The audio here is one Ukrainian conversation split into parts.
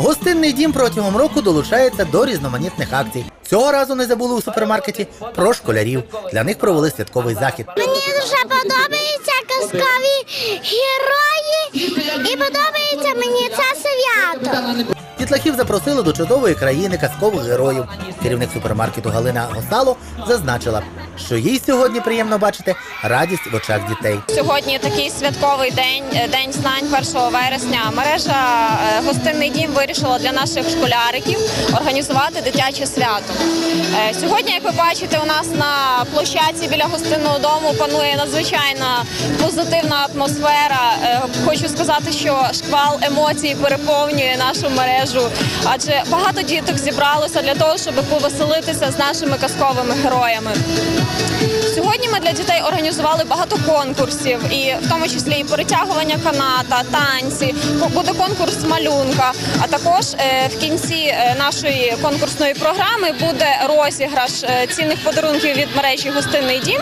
Гостинний дім протягом року долучається до різноманітних акцій. Цього разу не забули у супермаркеті про школярів. Для них провели святковий захід. Мені дуже подобаються казкові герої і подобається мені це свято. Дітлахів запросили до чудової країни казкових героїв. Керівник супермаркету Галина Госало зазначила, що їй сьогодні приємно бачити радість в очах дітей. Сьогодні такий святковий день, день знань 1 вересня. Мережа е, гостинний дім вирішила для наших школяриків організувати дитяче свято. Е, Сьогодні, як ви бачите, у нас на площадці біля гостинного дому панує надзвичайна позитивна атмосфера. Е, Хочу сказати, що шквал емоцій переповнює нашу мережу, адже багато діток зібралося для того, щоб повеселитися з нашими казковими героями. Сьогодні ми для дітей організували багато конкурсів, і в тому числі і перетягування каната, танці. Буде конкурс малюнка. А також е, в кінці е, нашої конкурсної програми буде розіграш е, цінних подарунків від мережі Гостинний дім,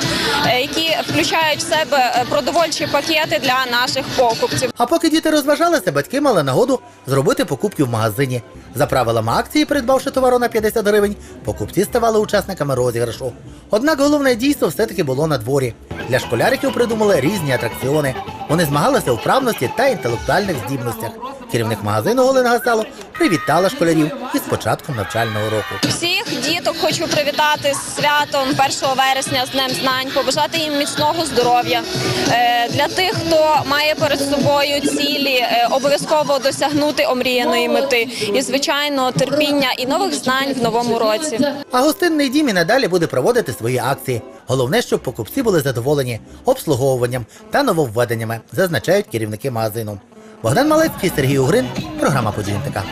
які включають в себе продовольчі пакети для наших покупців. А поки діти розважалися, батьки мали нагоду зробити покупки в магазині. За правилами акції, придбавши товару на 50 гривень, покупці ставали учасниками розіграшу. Однак головне дійство все-таки було на дворі. Для школяриків придумали різні атракціони. Вони змагалися у вправності та інтелектуальних здібностях. Керівник магазину Олена Гасало привітала школярів із початком навчального року. Всіх діток хочу привітати з святом 1 вересня з Днем Знань, побажати їм міцного здоров'я. Е, Для тих, хто має перед собою цілі, е, обов'язково досягнути омріяної мети і, звичайно, терпіння і нових знань в новому році. А гостинний дім і надалі буде проводити свої акції. Головне, щоб покупці були задоволені обслуговуванням та нововведеннями, зазначають керівники магазину. Богдан Малецький, Сергій Угрин, програма «Події НТК».